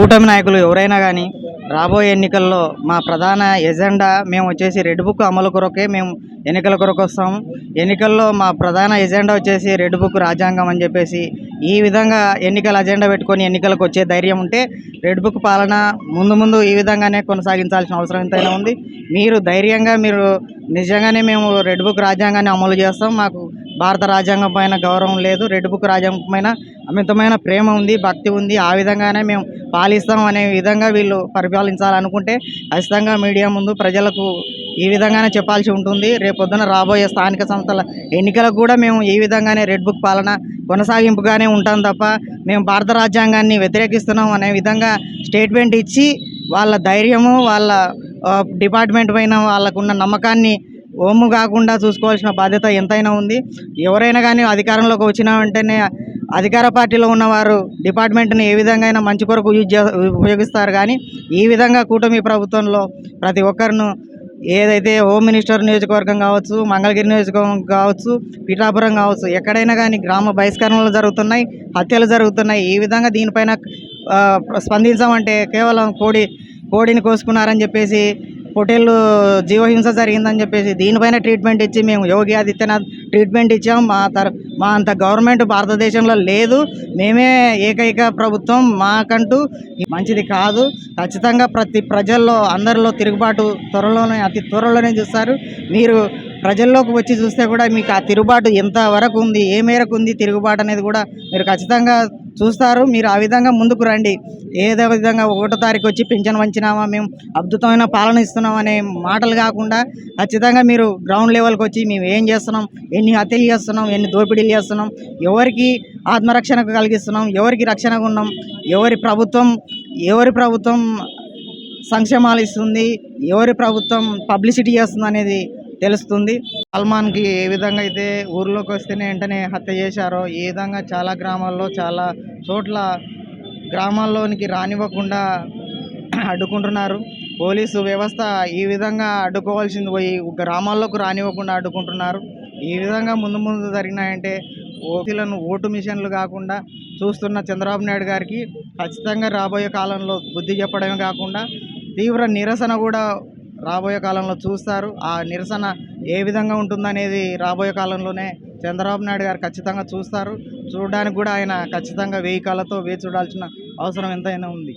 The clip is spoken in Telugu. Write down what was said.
కూటమి నాయకులు ఎవరైనా కానీ రాబోయే ఎన్నికల్లో మా ప్రధాన ఎజెండా మేము వచ్చేసి రెడ్ బుక్ అమలు కొరకే మేము ఎన్నికల కొరకు వస్తాము. ఎన్నికల్లో మా ప్రధాన ఎజెండా వచ్చేసి రెడ్ బుక్ రాజ్యాంగం అని చెప్పేసి ఈ విధంగా ఎన్నికల అజెండా పెట్టుకొని ఎన్నికలకు వచ్చే ధైర్యం ఉంటే రెడ్ బుక్ పాలన ముందు ముందు ఈ విధంగానే కొనసాగించాల్సిన అవసరం ఎంతైనా ఉంది. మీరు ధైర్యంగా మీరు నిజంగానే మేము రెడ్ బుక్ రాజ్యాంగాన్ని అమలు చేస్తాం. మాకు భారత రాజ్యాంగం పైన గౌరవం లేదు రెడ్ బుక్ రాజ్యాంగం పైన అమితమైన ప్రేమ ఉంది భక్తి ఉంది. ఆ విధంగానే మేము పాలిస్తాం అనే విధంగా వీళ్ళు పరిపాలించాలనుకుంటే ఖచ్చితంగా మీడియా ముందు ప్రజలకు ఈ విధంగానే చెప్పాల్సి ఉంటుంది. రేపొద్దున రాబోయే స్థానిక సంస్థల ఎన్నికలకు కూడా మేము ఈ విధంగానే రెడ్ బుక్ పాలన కొనసాగింపుగానే ఉంటాం తప్ప మేము భారత రాజ్యాంగాన్ని వ్యతిరేకిస్తున్నాం అనే విధంగా స్టేట్మెంట్ ఇచ్చి వాళ్ళ ధైర్యము వాళ్ళ డిపార్ట్మెంట్ పైన వాళ్ళకున్న నమ్మకాన్ని ఓము కాకుండా చూసుకోవాల్సిన బాధ్యత ఎంతైనా ఉంది. ఎవరైనా కానీ అధికారంలోకి వచ్చిన వెంటనే అధికార పార్టీలో ఉన్నవారు డిపార్ట్మెంట్ని ఏ విధంగా అయినా మంచి కొరకు యూజ్ ఉపయోగిస్తారు. కానీ ఈ విధంగా కూటమి ప్రభుత్వంలో ప్రతి ఒక్కరిను ఏదైతే హోమ్ మినిస్టర్ నియోజకవర్గం కావచ్చు మంగళగిరి నియోజకవర్గం కావచ్చు పిఠాపురం కావచ్చు ఎక్కడైనా కానీ గ్రామ బహిష్కరణలు జరుగుతున్నాయి హత్యలు జరుగుతున్నాయి. ఈ విధంగా దీనిపైన స్పందించామంటే కేవలం కోడి కోడిని కోసుకున్నారని చెప్పేసి పొటేళ్ళు జీవహింస జరిగిందని చెప్పేసి దీనిపైన ట్రీట్మెంట్ ఇచ్చి మేము యోగి ఆదిత్యనాథ్ ట్రీట్మెంట్ ఇచ్చాం. మా తర మా అంత గవర్నమెంట్ భారతదేశంలో లేదు. మేమే ఏకైక ప్రభుత్వం మాకంటూ మంచిది కాదు. ఖచ్చితంగా ప్రతి ప్రజల్లో అందరిలో తిరుగుబాటు త్వరలోనే అతి త్వరలోనే చూస్తారు. మీరు ప్రజల్లోకి వచ్చి చూస్తే కూడా మీకు ఆ తిరుగుబాటు ఎంత వరకు ఉంది ఏ మేరకు ఉంది తిరుగుబాటు అనేది కూడా మీరు ఖచ్చితంగా చూస్తారు. మీరు ఆ విధంగా ముందుకు రండి. ఏదో విధంగా ఒకటో తారీఖు వచ్చి పింఛన్ వంచినామా మేము అద్భుతమైన పాలన ఇస్తున్నాం అనే మాటలు కాకుండా ఖచ్చితంగా మీరు గ్రౌండ్ లెవెల్కి వచ్చి మేము ఏం చేస్తున్నాం ఎన్ని హత్యలు చేస్తున్నాం ఎన్ని దోపిడీలు చేస్తున్నాం ఎవరికి ఆత్మరక్షణ కలిగిస్తున్నాం ఎవరికి రక్షణగా ఉన్నాం ఎవరి ప్రభుత్వం ఎవరి ప్రభుత్వం సంక్షేమాలు ఇస్తుంది ఎవరి ప్రభుత్వం పబ్లిసిటీ చేస్తుంది అనేది తెలుస్తుంది. సల్మాన్కి ఏ విధంగా అయితే ఊర్లోకి వస్తేనే వెంటనే హత్య చేశారో ఈ విధంగా చాలా గ్రామాల్లో చాలా చోట్ల గ్రామాల్లోనికి రానివ్వకుండా అడ్డుకుంటున్నారు. పోలీసు వ్యవస్థ ఈ విధంగా అడ్డుకోవాల్సింది పోయి గ్రామాల్లోకి రానివ్వకుండా అడ్డుకుంటున్నారు. ఈ విధంగా ముందు ముందు జరిగినాయంటే ఓటీలను ఓటు మిషన్లు కాకుండా చూస్తున్న చంద్రబాబు నాయుడు గారికి ఖచ్చితంగా రాబోయే కాలంలో బుద్ధి చెప్పడమే కాకుండా తీవ్ర నిరసన కూడా రాబోయే కాలంలో చూస్తారు. ఆ నిరసన ఏ విధంగా ఉంటుందనేది రాబోయే కాలంలోనే చంద్రబాబు నాయుడు గారు ఖచ్చితంగా చూస్తారు. చూడడానికి కూడా ఆయన ఖచ్చితంగా వెయ్యి కాళ్ళతో వేచి చూడాల్సిన అవసరం ఎంతైనా ఉంది.